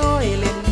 น้อยเล่น